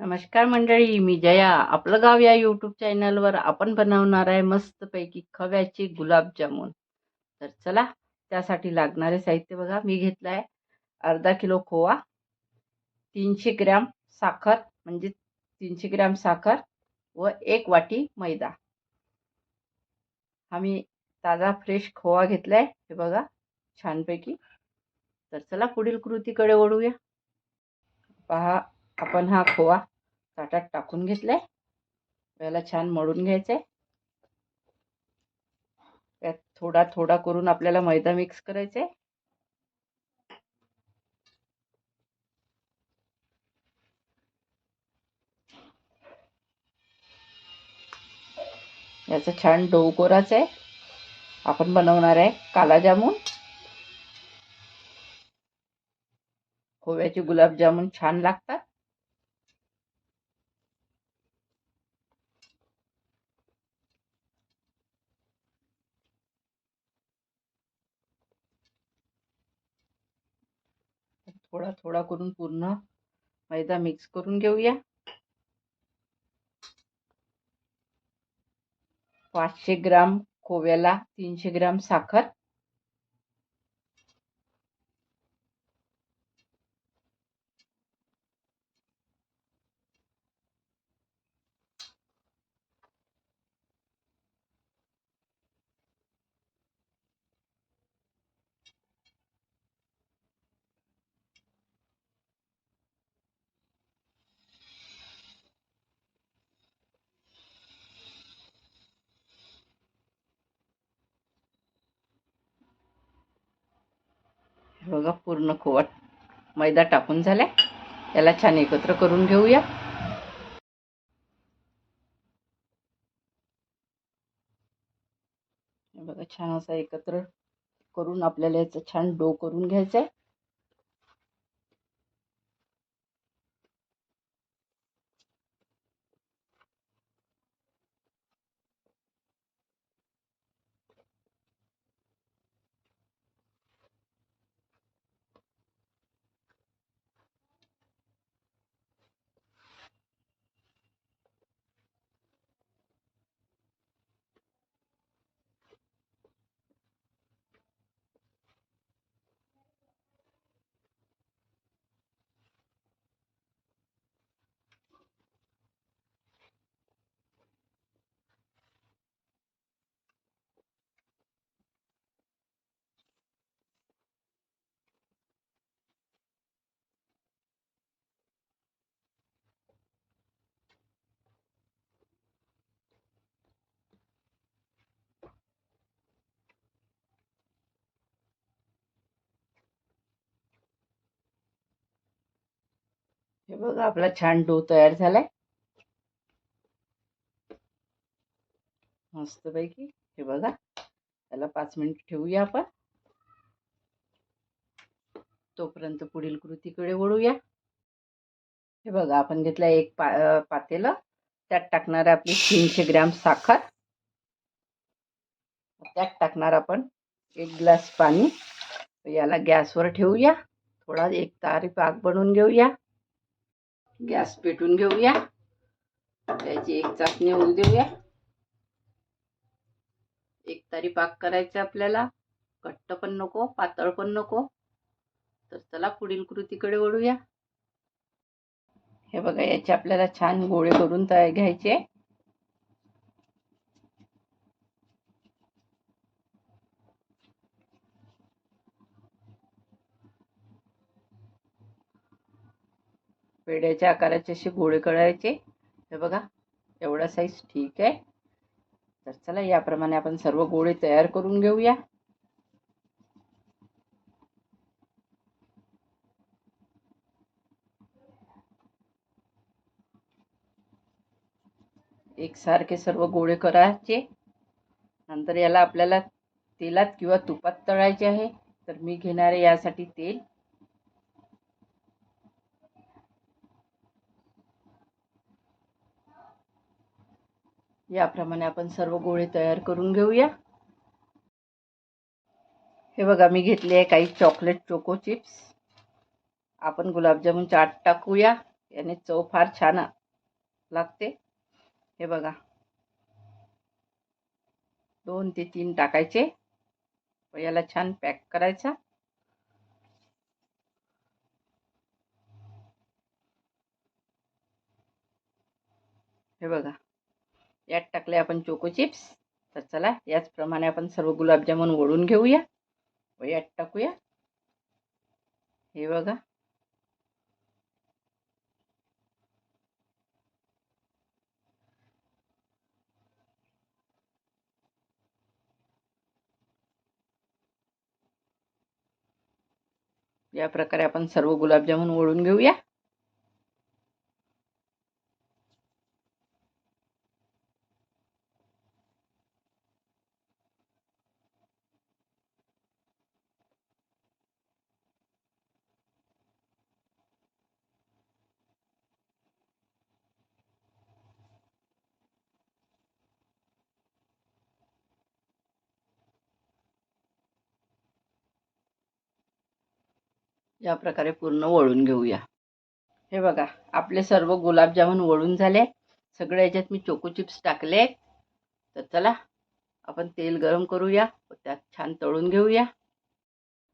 नमस्कार मंडळी मी जया. आपलं गाव या यूट्यूब चॅनलवर आपण बनवणार आहे मस्तपैकी खव्याचे गुलाबजामुन. तर चला त्यासाठी लागणारे साहित्य बघा. मी घेतलं आहे अर्धा किलो खोवा तीनशे ग्रॅम साखर म्हणजे तीनशे ग्रॅम साखर व एक वाटी मैदा. आम्ही ताजा फ्रेश खोवा घेतला आहे हे बघा छानपैकी. तर चला पुढील कृतीकडे वळूया. पहा आपण हा खोवा ताटात टाकून घेतलाय. याला छान मळून घ्यायचंय. त्यात थोडा थोडा करून आपल्याला मैदा मिक्स करायचा याचं छान डो कोराच आहे आपण बनवणार आहे काला जामून. खोव्याचे गुलाबजामुन छान लागतात. थोडा थोडा करून पूर्ण मैदा मिक्स करून घेऊया. पाचशे ग्राम खोव्याला तीनशे ग्राम साखर. बघा पूर्ण खोवट मैदा टाकून झाला याला छान एकत्र करून घेऊया. बघा छान असा एकत्र करून आपल्याला याचं छान डो करून घ्यायचा आहे हे बघा आपला छान डो तयार झालाय. मस्तपैकी हे बघा. त्याला पाच मिनिट ठेवूया आपण. तोपर्यंत पुढील कृतीकडे वळूया. हे बघा आपण घेतलं एक पा पातेलं. त्यात टाकणार आपली तीनशे ग्रॅम साखर. त्यात टाकणार आपण एक ग्लास पाणी. याला गॅसवर ठेवूया. थोडा एक तारी पाक बनवून घेऊया. गॅस पेटून घेऊया. त्याची एक चाचणी होऊ देऊया. एक तारी पाक करायचा आपल्याला. घट्ट पण नको पातळ पण नको. तर चला पुढील कृतीकडे वळूया. हे बघा याचे आपल्याला छान गोळे करून तयार घ्यायचे. पेड्याच्या आकाराचे असे गोळे करायचे हे बघा एवढा साईज ठीक आहे. तर चला याप्रमाणे आपण सर्व गोळे तयार करून घेऊया. एकसारखे सर्व गोळे करायचे. नंतर याला आपल्याला तेलात किंवा तुपात तळायचे आहे. तर मी घेणारे यासाठी तेल. याप्रमाणे आपण सर्व गोळे तयार करून घेऊया. हे बघा मी घेतले आहे काही चॉकलेट चोको चिप्स. आपण गुलाबजामुन चाट टाकूया. याने चव फार छान लागते. हे बघा. दोन ते तीन टाकायचे. व याला छान पॅक करायचा. हे बघा. यात टाकले आपण चोको चिप्स तर चला याचप्रमाणे आपण सर्व गुलाबजामुन ओढून घेऊया. व यात टाकूया. हे बघा. या प्रकारे आपण सर्व गुलाबजामुन ओढून घेऊया. या प्रकारे पूर्ण वळून घेऊया. हे बघा आपले सर्व गुलाबजामुन वळून झाले. सगळ्या याच्यात मी चोको चिप्स टाकले. तर चला आपण तेल गरम करूया व त्यात छान तळून घेऊया.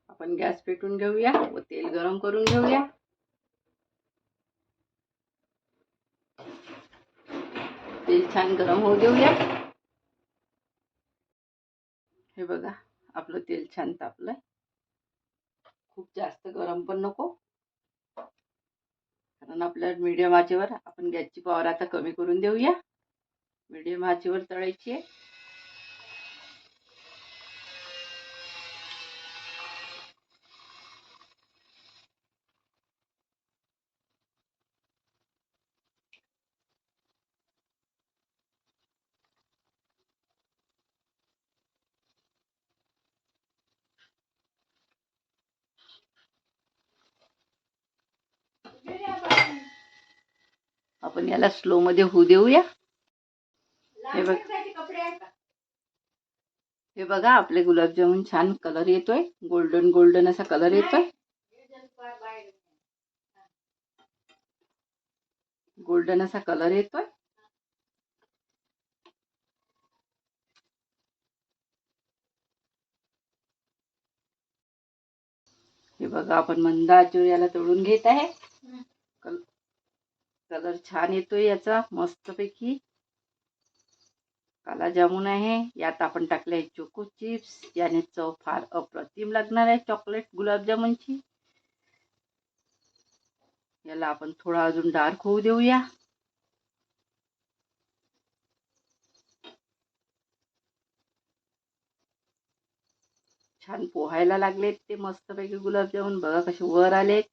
आपण गॅस पेटून घेऊया व तेल गरम करून घेऊया. तेल छान गरम होऊ देऊया. हे बघा आपलं तेल छान तापलंय. खूप जास्त गरम पण नको. कारण आपल्या मीडियम आचेवर आपण गॅसची पॉवर आता कमी करून देऊया. मीडियम आचेवर तळायची आहे. आपण याला स्लो मध्ये होऊ देऊया. हे बघ. हे बघा आपले गुलाबजामुन छान कलर येतोय. गोल्डन गोल्डन असा कलर येतोय. गोल्डन असा कलर येतोय. हे बघा आपण मंद याला तळून घेत आहे. कलर छान येतोय याचा मस्तपैकी. काला जामून आहे यात आपण टाकले आहे चोको चिप्स याने चव फार अप्रतिम लागणार आहे चॉकलेट गुलाबजामुनची याला आपण थोडा अजून डार्क होऊ देऊया. छान पोहायला लागलेत ते मस्तपैकी गुलाबजामुन बघा कसे वर आलेत.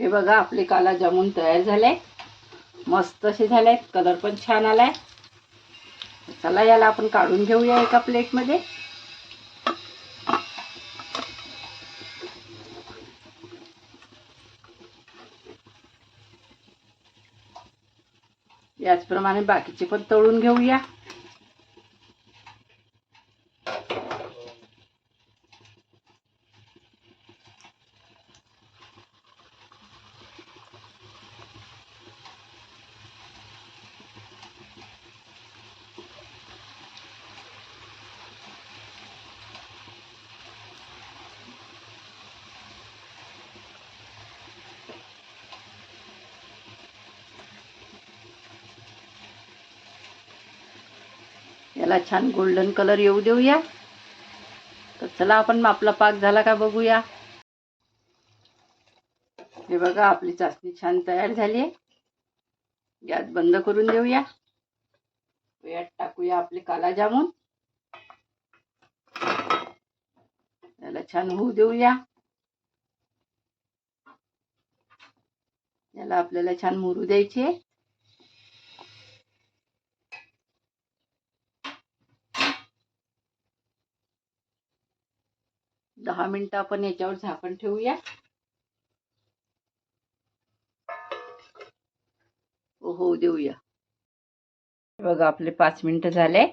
हे बघा आपले काला जामून तयार झाले मस्त असे झाले कलर पण छान आलाय. चला याला आपण काढून घेऊया एका प्लेटमध्ये. याचप्रमाणे बाकीचे पण तळून घेऊया. याला छान गोल्डन कलर येऊ देऊया. तर चला आपण आपला पाक झाला का बघूया. हे बघा आपली चाचणी छान तयार झाली आहे. गॅस बंद करून देऊया. यात टाकूया आपले काला जामून. याला छान होऊ देऊया. याला आपल्याला छान मुरू द्यायचे. दहा मिनिटं आपण याच्यावर झाकण ठेवूया. हो, हो देऊया. बघा आपले पाच मिनिटं झाले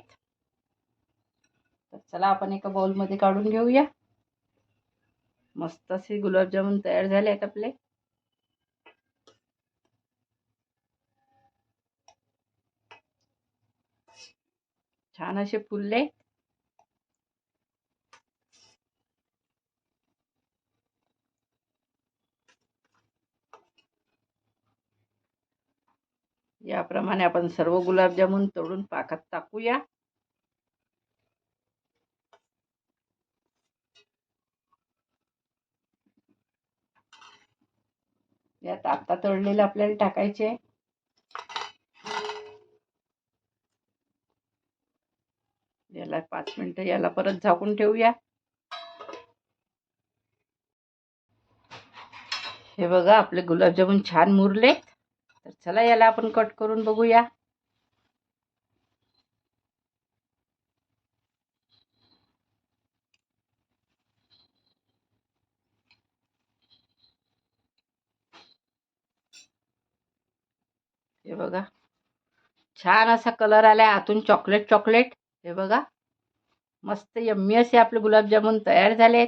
तर चला आपण एका बाउलमध्ये काढून घेऊया. मस्त असे गुलाबजामुन तयार झाले आहेत आपले. छान असे फुलले याप्रमाणे आपण सर्व गुलाबजामुन तळून पाकात टाकूया. यात आता तळलेलं आपल्याला टाकायचे याला पाच मिनिटं याला परत झाकून ठेवूया. हे बघा आपले गुलाबजामुन छान मुरले. तर चला याला आपण कट करून बघूया. हे बघा. छान असा कलर आलाय आतून चॉकलेट चॉकलेट. हे बघा. मस्त यम्मी असे आपले गुलाबजामुन तयार झालेत.